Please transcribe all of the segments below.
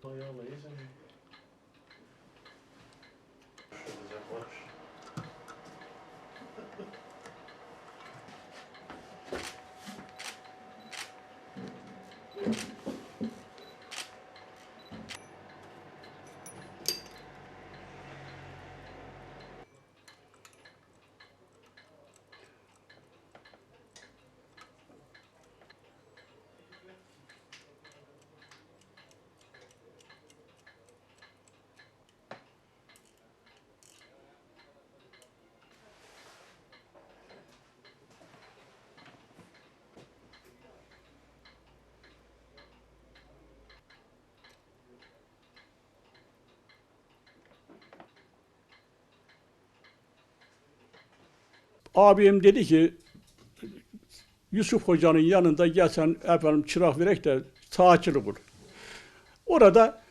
Tonhão Laser. Deixa eu ver agora. Abim dedi ki Yusuf Hoca'nın yanında gel sen efendim çırak verek de saatçılık ol. Orada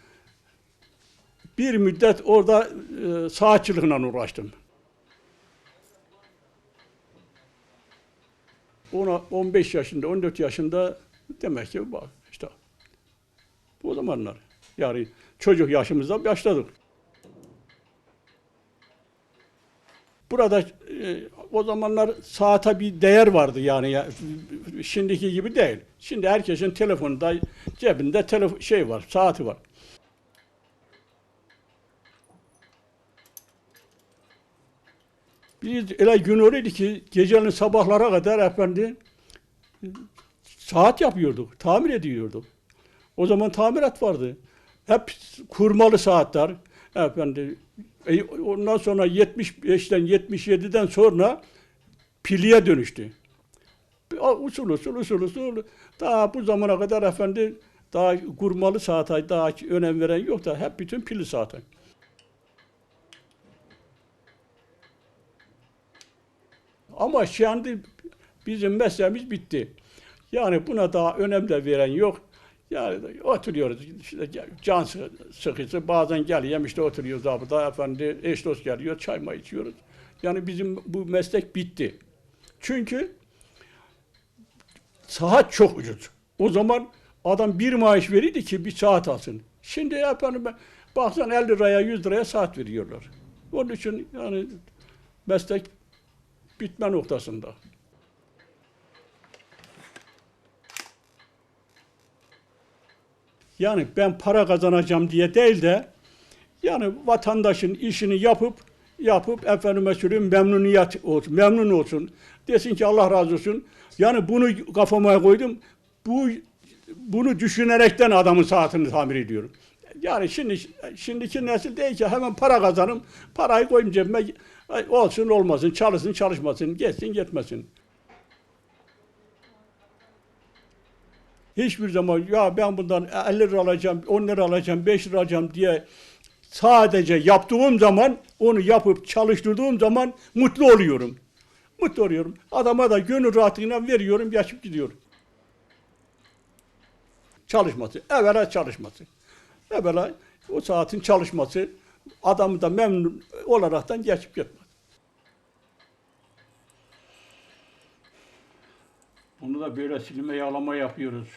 bir müddet orada e, saatçılıkla uğraştım. Ona 15 yaşında, 14 yaşında demek ki bak işte bu zamanlar. Yani çocuk yaşımızda başladık. Burada e, o zamanlar saate bir değer vardı yani ya, şimdiki gibi değil. Şimdi herkesin telefonunda cebinde telefon şey var, saati var. Biz öyle gün öyleydi ki gecenin sabahlara kadar efendi saat yapıyorduk, tamir ediyorduk. O zaman tamirat vardı. Hep kurmalı saatler. Efendi e, ondan sonra 75'ten 77'den sonra piliye dönüştü. Usul usul usul usul daha bu zamana kadar efendi daha kurmalı saate daha önem veren yok da hep bütün pili saate. Ama şimdi bizim mesleğimiz bitti. Yani buna daha önem de veren yok. Yani oturuyoruz işte can sı- sıkıcı bazen geliyorum işte oturuyoruz da burada efendi eş dost geliyor çay mı içiyoruz. Yani bizim bu meslek bitti. Çünkü saat çok ucuz. O zaman adam bir maaş verirdi ki bir saat alsın. Şimdi efendim baksan 50 liraya 100 liraya saat veriyorlar. Onun için yani meslek bitme noktasında. Yani ben para kazanacağım diye değil de yani vatandaşın işini yapıp yapıp efendime söyleyeyim memnuniyet olsun, memnun olsun. Desin ki Allah razı olsun. Yani bunu kafama koydum. Bu bunu düşünerekten adamın saatini tamir ediyorum. Yani şimdi şimdiki nesil değil ki hemen para kazanım, parayı koyayım cebime olsun olmasın, çalışsın çalışmasın, geçsin gitmesin. Hiçbir zaman ya ben bundan 50 lira alacağım, 10 lira alacağım, 5 lira alacağım diye sadece yaptığım zaman, onu yapıp çalıştırdığım zaman mutlu oluyorum. Mutlu oluyorum. Adama da gönül rahatlığıyla veriyorum, geçip gidiyorum. Çalışması, evvela çalışması. Evvela o saatin çalışması, adamı da memnun olaraktan geçip gitmez. Bunu da böyle silme yağlama yapıyoruz.